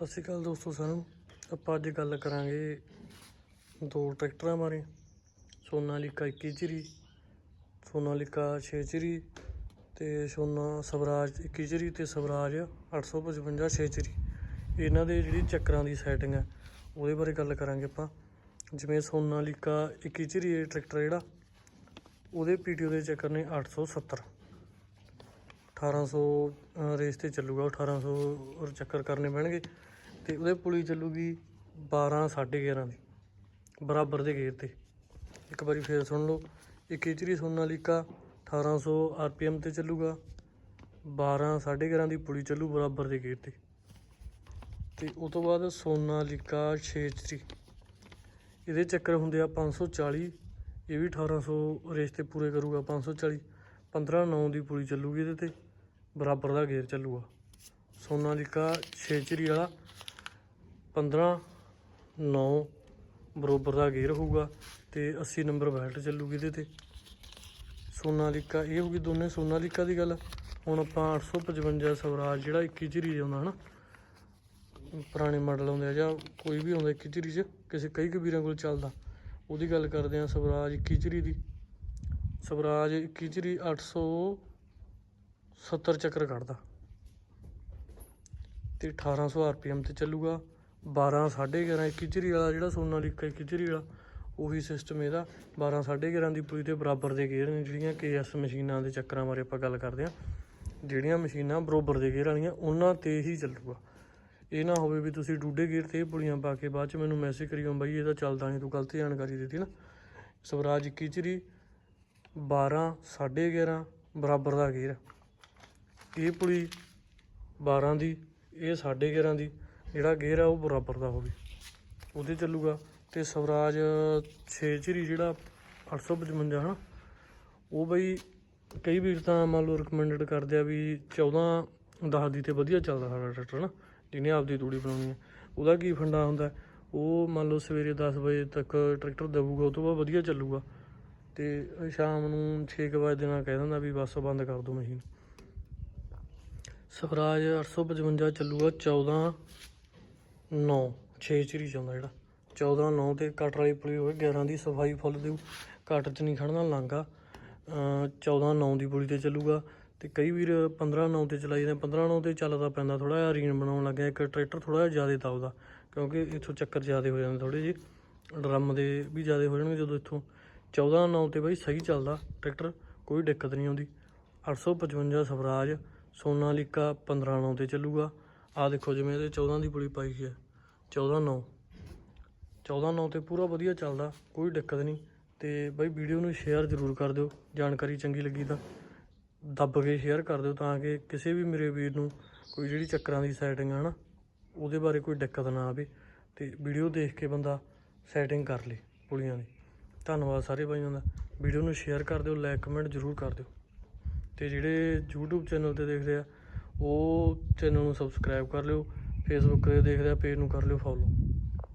ਸਤਿ ਸ਼੍ਰੀ ਅਕਾਲ ਦੋਸਤੋ ਸਾਨੂੰ। ਆਪਾਂ ਅੱਜ ਗੱਲ ਕਰਾਂਗੇ ਦੋ ਟਰੈਕਟਰਾਂ ਬਾਰੇ। ਸੋਨਾਲੀਕਾ 21 ਚਿਰੀ ਸੋਨਾਲੀਕਾ 6 ਚਿਰੀ ਤੇ ਸੋਨਾ ਸਵਰਾਜ 21 ਚਿਰੀ ਤੇ ਸਵਰਾਜ 855 6 ਚਿਰੀ। ਇਹਨਾਂ ਦੇ ਜਿਹੜੀ ਚੱਕਰਾਂ ਦੀ ਸੈਟਿੰਗ ਹੈ, ਉਹਦੇ ਬਾਰੇ ਗੱਲ ਕਰਾਂਗੇ ਆਪਾਂ। ਜਿਵੇਂ ਸੋਨਾਲੀਕਾ 21 ਚਿਰੀ ਟਰੈਕਟਰ ਜਿਹੜਾ, ਉਹਦੇ ਪੀਟੀਓ ਦੇ ਚੱਕਰ ਨੇ 870 1800 ਅ, ਰੇਸ ਤੇ ਚੱਲੂਗਾ ਉਹ 1800 ਚੱਕਰ ਕਰਨੇ ਪੈਣਗੇ। ਤੇ ਉਹਦੇ ਪੁਲੀ ਚੱਲੂਗੀ 12 11.5 ਦੀ ਬਰਾਬਰ ਦੇ ਗੇਅਰ ਤੇ। ਇੱਕ ਵਾਰੀ ਫੇਰ ਸੁਣ ਲਓ ਇੱਕ ਇਚਰੀ ਸੋਨਾਲੀਕਾ 1800 ਆਰਪੀਐਮ ਤੇ ਚੱਲੂਗਾ 12 11.5 ਦੀ ਪੁਲੀ ਚੱਲੂ ਬਰਾਬਰ ਦੇ ਗੇਅਰ ਤੇ। ਤੇ ਉਸ ਤੋਂ ਬਾਅਦ ਸੋਨਾਲੀਕਾ 6 ਇਚਰੀ ਇਹਦੇ ਚੱਕਰ ਹੁੰਦੇ ਆ 540 ਇਹ ਵੀ 1800 ਰੇਸ ਤੇ ਪੂਰੇ ਕਰੂਗਾ 540 15 9 ਦੀ ਪੁਲੀ ਚੱਲੂਗੀ ਇਹਦੇ ਤੇ। ਬਰਾਬਰ ਦਾ ਗੇਅਰ ਚੱਲੂਗਾ। ਸੋਨਾਲੀਕਾ 6 ਚਿਰੀ ਵਾਲਾ 15 9 ਬਰਾਬਰ ਦਾ ਗੇਅਰ ਹੋਊਗਾ ਤੇ 80 ਨੰਬਰ ਬੈਲਟ ਚੱਲੂਗੀ ਇਹਦੇ ਤੇ। ਸੋਨਾਲੀਕਾ ਇਹ ਹੋਊਗੀ ਦੋਨੇ ਸੋਨਾਲੀਕਾ ਦੀ ਗੱਲ। ਹੁਣ ਆਪਾਂ 855 ਸਵਰਾਜ ਜਿਹੜਾ 21 ਚਿਰੀ ਆਉਂਦਾ ਹਨਾ, ਪੁਰਾਣੇ ਮਾਡਲ ਆਉਂਦੇ ਆ ਜਾਂ ਕੋਈ ਵੀ ਆਉਂਦਾ 21 ਚਿਰੀ 'ਚ, ਕਿਸੇ ਕਈ ਕਬੀਰਾਂ ਕੋਲ ਚੱਲਦਾ। ਉਹਦੀ ਗੱਲ ਕਰਦੇ ਆ ਸਵਰਾਜ 21 ਚਿਰੀ ਦੀ। ਸਵਰਾਜ 21 ਚਿਰੀ 870 ਚੱਕਰ ਕੱਢਦਾ। ਤੇ 1800 ਆਰਪੀਐਮ ਤੇ ਚੱਲੂਗਾ। 12 11.5 21 ਚਿਰੀ ਵਾਲਾ ਜਿਹੜਾ ਸੋਨਾਲੀਕਾ 21 ਕਿਚਰੀ ਵਾਲਾ, ਉਹੀ ਸਿਸਟਮ ਇਹਦਾ। 12 11.5 ਦੀ ਪੂਰੀ ਤੇ ਬਰਾਬਰ ਦੇ ਗੇਅਰ ਨੇ ਜਿਹੜੀਆਂ ਕੇਐਸ ਮਸ਼ੀਨਾਂ ਦੇ ਚੱਕਰਾਂ ਬਾਰੇ ਆਪਾਂ ਗੱਲ ਕਰਦੇ ਆ ਜਿਹੜੀਆਂ ਮਸ਼ੀਨਾਂ ਬਰਾਬਰ ਦੇ ਗੇਅਰ ਵਾਲੀਆਂ, ਉਹਨਾਂ ਤੇ ਹੀ ਚੱਲੂਗਾ। ਇਹ ਨਾ ਹੋਵੇ ਵੀ ਤੁਸੀਂ ਡੂਡੇ ਗੇਅਰ ਤੇ ਇਹ ਪੁਲੀਆਂ ਪਾ ਕੇ ਬਾਅਦ ਚ ਮੈਨੂੰ ਮੈਸੇਜ ਕਰੀਓ, ਬਾਈ ਇਹਦਾ ਚੱਲਦਾ ਨਹੀਂ ਤੂੰ ਗਲਤ ਜਾਣਕਾਰੀ ਦਿੱਤੀ ਨਾ। ਸਵਰਾਜ 21 ਚਿਰੀ 12 11.5 ਬਰਾਬਰ ਦਾ ਗੇਅਰ ਇਹ ਪੁਲੀ 12 ਦੀ, ਇਹ 11.5 ਦੀ, ਜਿਹੜਾ ਗੇਅਰ ਆ ਉਹ ਬਰਾਬਰ ਦਾ ਹੋਵੇ। ਉਹਦੇ ਚੱਲੂਗਾ ਤੇ ਸਵਰਾਜ 6 ਚਿਰੀ ਜਿਹੜਾ 855 ਹਨਾ? ਉਹ ਬਈ ਕਈ ਵੀਰ ਤਾਂ ਮੰਨ ਲਓ ਰეკਮੈਂਡਡ ਕਰਦੇ ਆ ਵੀ 14 10 ਦੀ ਤੇ ਵਧੀਆ ਚੱਲਦਾ ਸਾਡਾ ਟਰੈਕਟਰ ਨਾ ਜਿਹਨੇ ਆਪਦੀ ਤੂੜੀ ਬਣਾਉਣੀ ਹੈ ਉਹਦਾ ਕੀ ਫੰਡਾ ਹੁੰਦਾ? ਉਹ ਮੰਨ ਲਓ ਸਵੇਰੇ 10 ਵਜੇ ਤੱਕ ਟਰੈਕਟਰ ਦਊਗਾ ਉਹ ਤੋਂ ਬਾਅਦ ਵਧੀਆ ਚੱਲੂਗਾ। ਤੇ ਸ਼ਾਮ ਨੂੰ 6 ਵਜੇ ਦੇ ਨਾਲ ਕਹਿ ਦਿੰਦਾ ਵੀ ਬਸ ਬੰਦ ਕਰ ਦੋ ਮਸ਼ੀਨ। ਸਵਰਾਜ 855 ਚੱਲੂਗਾ 14 9 6 ਚਿਰੀ ਚਾਹੁੰਦਾ ਜਿਹੜਾ। 14 9 ਤੇ ਕਟਰ ਵਾਲੀ ਪੁਲੀ ਹੋਵੇ 11 ਦੀ ਸਫ਼ਾਈ ਫੁੱਲ ਦੇਊ ਕੱਟ 'ਚ ਨਹੀਂ ਖੜਨਾ ਲਾਂਗਾ 14 9 ਦੀ ਪੁਲੀ ਤੇ ਚੱਲੂਗਾ ਤੇ ਕਈ ਵੀਰ 15 9 ਤੇ ਚਲਾਈ ਜਾਂਦੇ। 15 9 ਤੇ ਚੱਲਦਾ ਪੈਂਦਾ ਥੋੜਾ ਜਿਹਾ ਰੀਨ ਬਣਾਉਣ ਲੱਗਿਆ, ਇੱਕ ਟਰੈਕਟਰ ਥੋੜਾ ਜਿਹਾ ਜ਼ਿਆਦਾ ਦਬਦਾ ਕਿਉਂਕਿ ਇੱਥੋਂ ਚੱਕਰ ਜ਼ਿਆਦਾ ਹੋ ਜਾਂਦੇ ਥੋੜੇ ਜਿਹੇ। ਡਰਮ ਦੇ ਵੀ ਜ਼ਿਆਦਾ ਹੋ ਜਾਣਗੇ ਜਦੋਂ ਇੱਥੋਂ। 14 9 ਤੇ ਬਾਈ ਸਹੀ ਚੱਲਦਾ ਟਰੈਕਟਰ, ਕੋਈ ਦਿੱਕਤ ਨਹੀਂ ਆਉਂਦੀ। 855 ਸਵਰਾਜ ਸੋਨਾਲੀਕਾ 15 9 ਤੇ ਚੱਲੂਗਾ। ਆ ਦੇਖੋ ਜਿਵੇਂ ਇਹਦੇ 14 ਦੀ ਪੁਲੀ ਪਾਈ ਹੈ। 14 9 14 9 ਤੇ ਪੂਰਾ ਵਧੀਆ ਚੱਲਦਾ, ਕੋਈ ਦਿੱਕਤ ਨਹੀਂ। ਤੇ ਬਾਈ ਵੀਡੀਓ ਨੂੰ ਸ਼ੇਅਰ ਜ਼ਰੂਰ ਕਰ ਦਿਓ, ਜਾਣਕਾਰੀ ਚੰਗੀ ਲੱਗੀ ਤਾਂ ਦੱਬ ਕੇ ਸ਼ੇਅਰ ਕਰ ਦਿਓ ਤਾਂ ਕਿ ਕਿਸੇ ਵੀ ਮੇਰੇ ਵੀਰ ਨੂੰ ਕੋਈ ਜਿਹੜੀ ਚੱਕਰਾਂ ਦੀ ਸੈਟਿੰਗ ਆ ਨਾ, ਉਹਦੇ ਬਾਰੇ ਕੋਈ ਦਿੱਕਤ ਨਾ ਆਵੇ ਤੇ ਵੀਡੀਓ ਦੇਖ ਕੇ ਬੰਦਾ ਸੈਟਿੰਗ ਕਰ ਲੇ ਪੁਲੀਆਂ ਦੀ। ਧੰਨਵਾਦ ਸਾਰੇ ਭਾਈਆਂ ਦਾ। ਵੀਡੀਓ ਨੂੰ ਸ਼ੇਅਰ ਕਰ ਦਿਓ ਲਾਈਕ ਕਮੈਂਟ ਜ਼ਰੂਰ ਕਰ ਦਿਓ। ਤੇ ਜਿਹੜੇ YouTube ਚੈਨਲ ਤੇ ਦੇਖ ਰਹੇ ਆ, ਉਹ ਚੈਨਲ ਨੂੰ ਸਬਸਕ੍ਰਾਈਬ ਕਰ ਲਿਓ ਫੇਸਬੁੱਕ ਤੇ ਦੇਖ ਰਹੇ ਆ ਪੇਜ ਨੂੰ ਕਰ ਲਿਓ ਫੋਲੋ